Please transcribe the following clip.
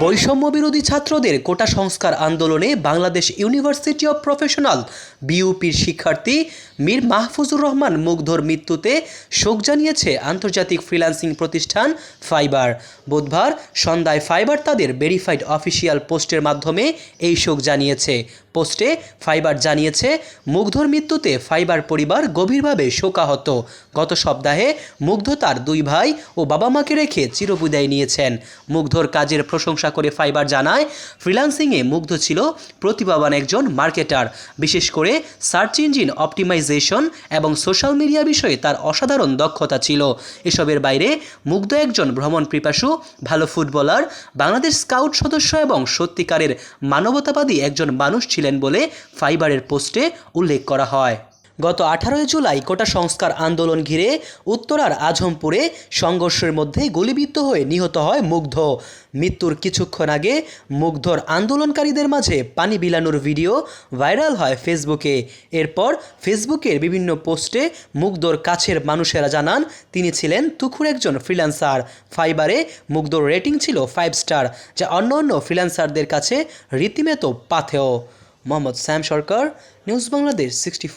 বৈষম্য বিরোধী ছাত্রদের কোটা সংস্কার আন্দোলনে বাংলাদেশ ইউনিভার্সিটি অব প্রফেশনাল বিইউপির শিক্ষার্থী মীর মাহফুজুর রহমান মুগ্ধর মৃত্যুতে শোক জানিয়েছে আন্তর্জাতিক ফ্রিল্যান্সিং প্রতিষ্ঠান ফাইবার। বুধবার সন্ধ্যায় ফাইবার তাদের ভেরিফাইড অফিসিয়াল পোস্টের মাধ্যমে এই শোক জানিয়েছে। পোস্টে ফাইবার জানিয়েছে, মুগ্ধর মৃত্যুতে ফাইবার পরিবার গভীরভাবে শোকাহত। গত সপ্তাহে মুগ্ধ তার দুই ভাই ও বাবা মাকে রেখে চিরবিদায় নিয়েছেন। মুগ্ধর কাজের প্রশংসা করে ফাইবার জানায়, ফ্রিল্যান্সিংয়ে মুগ্ধ ছিল প্রতিভাবান একজন মার্কেটার। বিশেষ করে সার্চ ইঞ্জিন অপটিমাইজেশন এবং সোশ্যাল মিডিয়া বিষয়ে তার অসাধারণ দক্ষতা ছিল। এসবের বাইরে মুগ্ধ একজন ভ্রমণ পিপাসু, ভালো ফুটবলার, বাংলাদেশ স্কাউট সদস্য এবং সত্যিকারের মানবতাবাদী একজন মানুষ ছিলেন বলে ফাইবারের পোস্টে উল্লেখ করা হয়। গত আঠারোই জুলাই কোটা সংস্কার আন্দোলন ঘিরে উত্তরার আজমপুরে সংঘর্ষের মধ্যে গুলিবিদ্ধ হয়ে নিহত হয় মুগ্ধ। মৃত্যুর কিছুক্ষণ আগে মুগ্ধর আন্দোলনকারীদের মাঝে পানি বিলানোর ভিডিও ভাইরাল হয় ফেসবুকে। এরপর ফেসবুকের বিভিন্ন পোস্টে মুগ্ধর কাছের মানুষেরা জানান, তিনি ছিলেন তুখুর একজন ফ্রিল্যান্সার। ফাইবারে মুগ্ধর রেটিং ছিল ফাইভ স্টার, যা অন্য অন্য ফ্রিল্যান্সারদের কাছে রীতিমতো পাথেয়। Mohammad Shyam Sarkar, news Bangladesh sixty